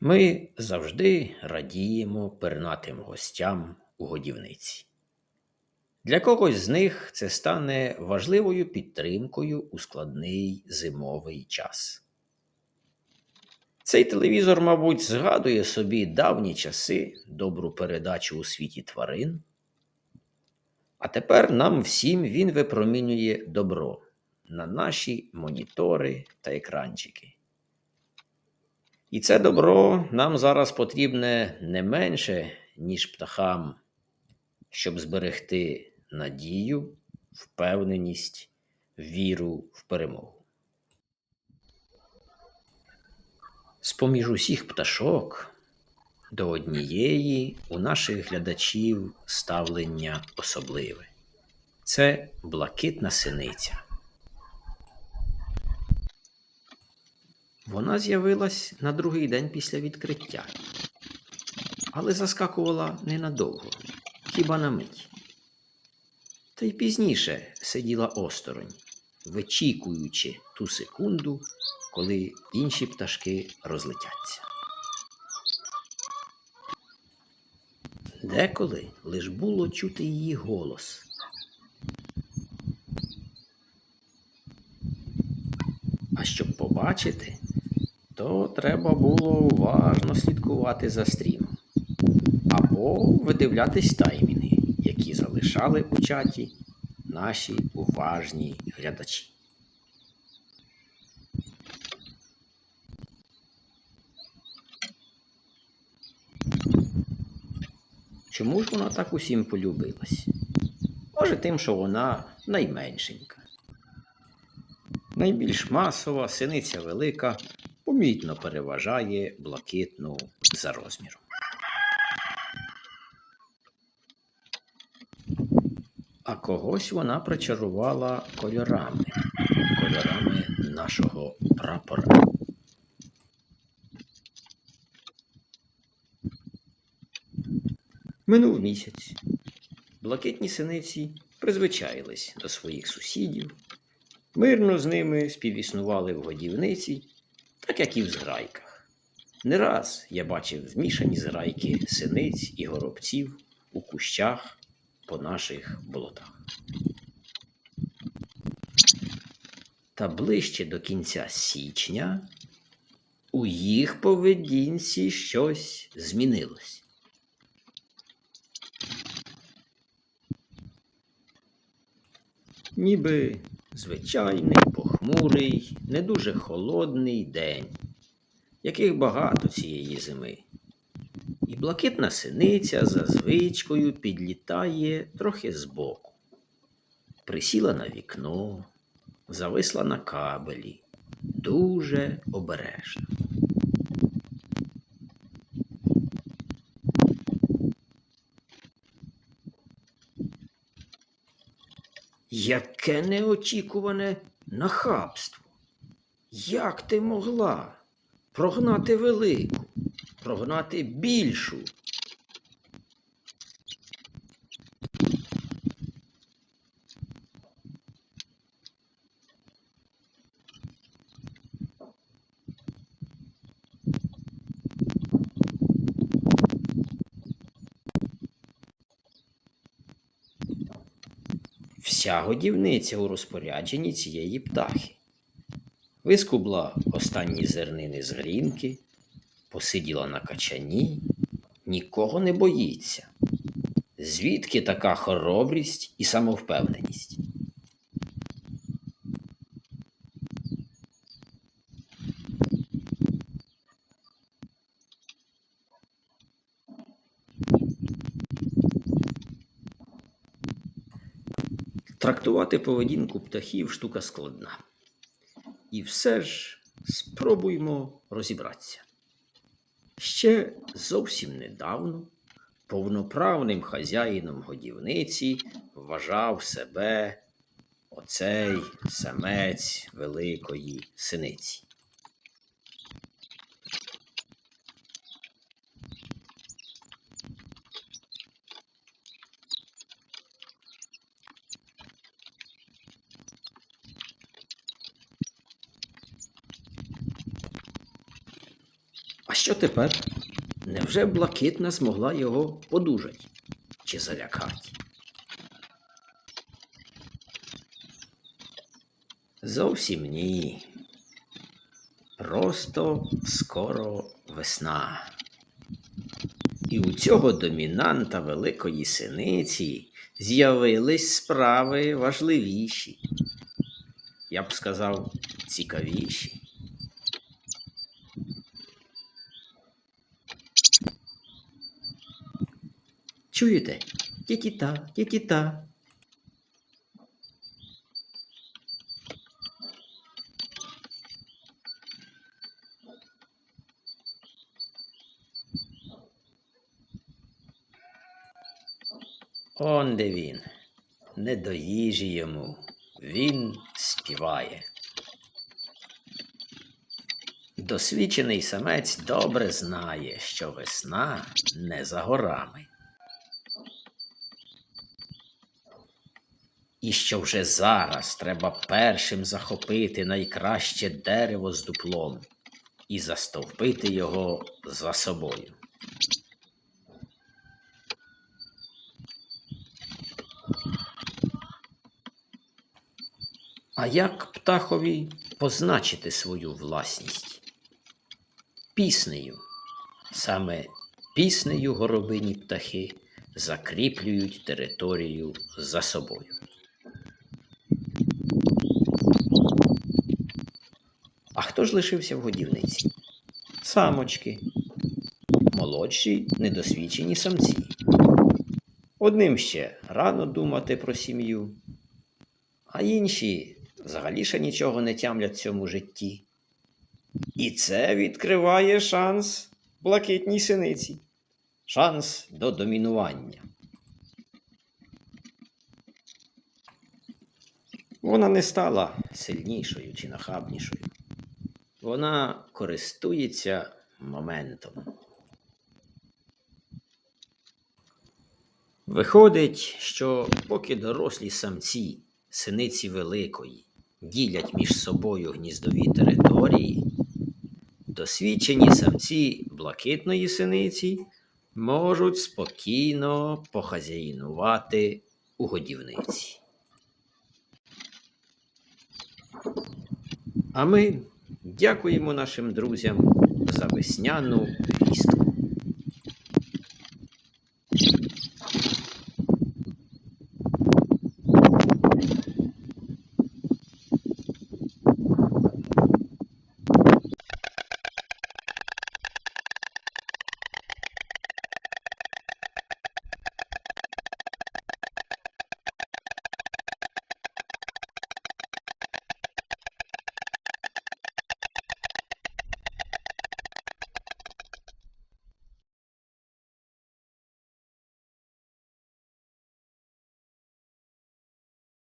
Ми завжди радіємо пернатим гостям у годівниці. Для когось з них це стане важливою підтримкою у складний зимовий час. Цей телевізор, мабуть, згадує собі давні часи, добру передачу у світі тварин. А тепер нам всім він випромінює добро на наші монітори та екранчики. І це добро нам зараз потрібне не менше, ніж птахам, щоб зберегти надію, впевненість, віру в перемогу. З-поміж усіх пташок до однієї у наших глядачів ставлення особливе. Це блакитна синиця. Вона з'явилась на другий день після відкриття, але заскакувала ненадовго, хіба на мить. Та й пізніше сиділа осторонь, вичікуючи ту секунду, коли інші пташки розлетяться. Деколи лиш було чути її голос. А щоб побачити, то треба було уважно слідкувати за стрімом або видивлятись таймінги, які залишали у чаті наші уважні глядачі. Чому ж вона так усім полюбилась? Може, тим, що вона найменшенька. Найбільш масова, синиця велика, помітно переважає блакитну за розміром. А когось вона причарувала кольорами, кольорами нашого прапора. Минув місяць. Блакитні синиці призвичаїлись до своїх сусідів, мирно з ними співіснували в годівниці, так як і в зграйках. Не раз я бачив змішані зграйки синиць і горобців у кущах по наших болотах. Та ближче до кінця січня у їх поведінці щось змінилось. Ніби звичайний, похмурий, не дуже холодний день, яких багато цієї зими. І блакитна синиця за звичкою підлітає трохи збоку, присіла на вікно, зависла на кабелі, дуже обережно. Яке неочікуване нахабство! Як ти могла прогнати велику, прогнати більшу? Вся годівниця у розпорядженні цієї птахи. Вискубла останні зернини з грінки, посиділа на качані, нікого не боїться. Звідки така хоробрість і самовпевненість? Трактувати поведінку птахів штука складна. І все ж спробуймо розібратися. Ще зовсім недавно повноправним хазяїном годівниці вважав себе оцей самець великої синиці. Що тепер? Невже блакитна змогла його подужати чи залякати? Зовсім ні. Просто скоро весна. І у цього домінанта великої синиці з'явились справи важливіші. Я б сказав, цікавіші. Чуєте? Ті-ті-та, ті-ті-та. Он де він. Не до їжі йому. Він співає. Досвідчений самець добре знає, що весна не за горами. І що вже зараз треба першим захопити найкраще дерево з дуплом і застовпити його за собою. А як птахові позначити свою власність? Піснею. Саме піснею горобині птахи закріплюють територію за собою. А хто ж лишився в годівниці? Самочки, молодші, недосвідчені самці. Одним ще рано думати про сім'ю, а інші взагалі ще нічого не тямлять в цьому житті. І це відкриває шанс блакитній синиці, шанс до домінування. Вона не стала сильнішою чи нахабнішою. Вона користується моментом. Виходить, що поки дорослі самці синиці великої ділять між собою гніздові території, досвідчені самці блакитної синиці можуть спокійно похазяїнувати у годівниці. А ми дякуємо нашим друзям за весняну вістку.